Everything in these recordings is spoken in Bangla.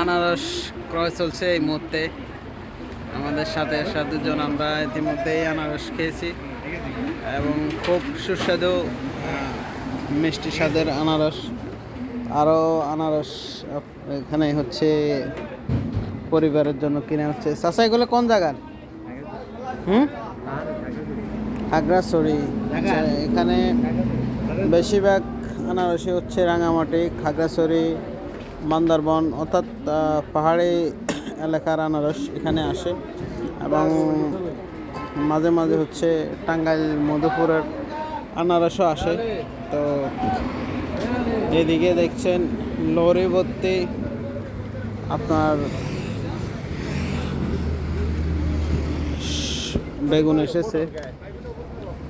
আনারস ক্রয় চলছে এই মুহূর্তে। আমাদের সাথে সাথে জন আমরা ইতিমধ্যেই আনারস খেয়েছি। এবং খুব সুস্বাদু মিষ্টি স্বাদের আনারস। আরও আনারস এখানে হচ্ছে পরিবারের জন্য কিনে হচ্ছে চাষা এগুলো কোন জায়গার? হুম? খাগড়াছড়ি। আচ্ছা, এখানে বেশিরভাগ আনারসি হচ্ছে রাঙামাটি খাগড়াছড়ি বান্দরবন, অর্থাৎ পাহাড়ি এলাকার আনারস এখানে আসে এবং মাঝে মাঝে হচ্ছে টাঙ্গাইল, মধুপুরের আনারসও আসে। তো এদিকে দেখছেন লরি ভর্তি আপনার বেগুন এসেছে।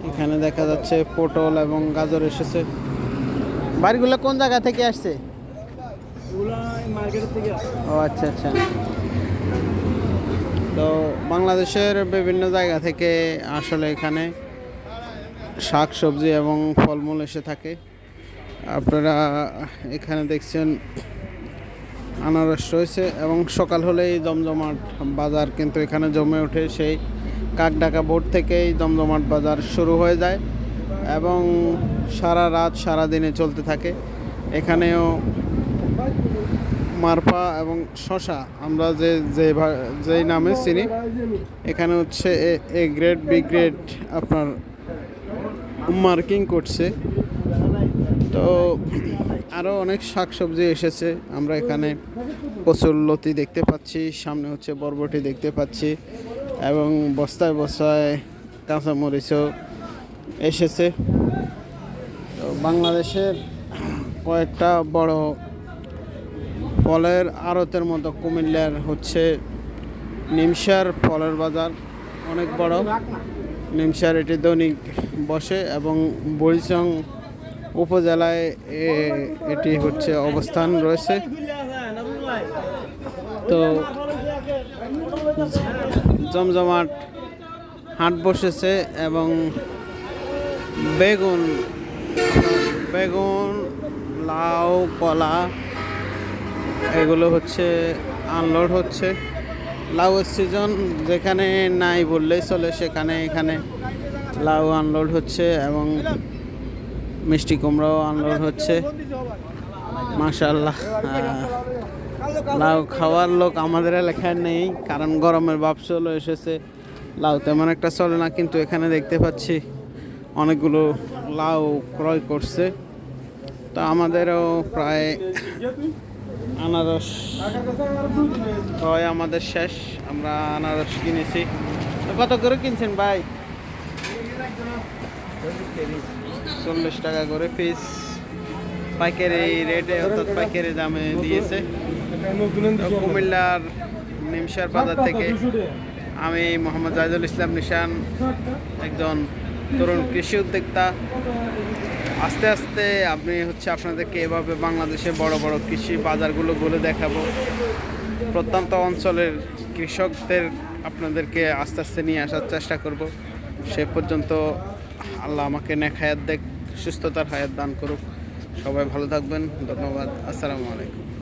এখানে দেখা যাচ্ছে পটল এবং গাজর এসেছে। বাড়িগুলো কোন জায়গা থেকে আসছে? ও আচ্ছা আচ্ছা। তো বাংলাদেশের বিভিন্ন জায়গা থেকে আসলে এখানে শাক সবজি এবং ফলমূল এসে থাকে। আপনারা এখানে দেখছেন, আনারস রয়েছে এবং সকাল হলেই জমজমাট বাজার কিন্তু এখানে জমে ওঠে। সেই কাকডাকা বোর্ড থেকেই জমজমাট বাজার শুরু হয়ে যায় এবং সারা রাত, সারা দিনে চলতে থাকে। এখানেও মারপা এবং শশা, আমরা যে যে যেই নামে চিনি, এখানে হচ্ছে এ- গ্রেড বি গ্রেড আপনার মার্কিং করছে। তো আরও অনেক শাকসবজি এসেছে, আমরা এখানে প্রচুর লতি দেখতে পাচ্ছি, সামনে হচ্ছে বরবটি দেখতে পাচ্ছি, এবং বস্তায় বস্তায় কাঁচামরিচও এসেছে। তো বাংলাদেশের কয়েকটা বড় ফলের আড়তের মতো কুমিল্লার হচ্ছে নিমসার ফলের বাজার, অনেক বড়। নিমসার এটি দৈনিক বসে এবং বরিচং উপজেলায় এটি হচ্ছে অবস্থান রয়েছে। তো জমজমাট হাট বসেছে এবং বেগুন বেগুন, লাউ, কলা এগুলো হচ্ছে আনলোড হচ্ছে। লাউ সিজন যেখানে নাই বললেই চলে, সেখানে এখানে লাউ আনলোড হচ্ছে এবং মিষ্টি কুমড়াও আনলোড হচ্ছে। মাশাল্লাহ লাউ খাওয়ার লোক আমাদের এলাকায় নেই, কারণ গরমের ভাব চলে এসেছে। লাউ তেমন একটা চলে না, কিন্তু এখানে দেখতে পাচ্ছি অনেকগুলো লাউ ক্রয় করছে। তো আমাদেরও প্রায় আনারস হয় আমাদের শেষ। আমরা আনারস কিনেছি। কত করে কিনছেন ভাই? চল্লিশ টাকা করে পিস পাইকারি রেটে অর্থাৎ পাইকারি দামে দিয়েছে। কুমিল্লার নিমসার বাজার থেকে আমি মোহাম্মদ জাহিদুল ইসলাম নিশান, একজন তরুণ কৃষি উদ্যোক্তা। আস্তে আস্তে আমি হচ্ছে আপনাদেরকে এভাবে বাংলাদেশে বড় বড় কৃষি বাজারগুলো ঘুরে দেখাবো। প্রত্যন্ত অঞ্চলের কৃষকদের আপনাদেরকে আস্তে আস্তে নিয়ে আসার চেষ্টা করব। সে পর্যন্ত আল্লাহ আমাকে নেক হায়াত দেখ, সুস্থতার হায়াত দান করুক। সবাই ভালো থাকবেন। ধন্যবাদ। আসসালামু আলাইকুম।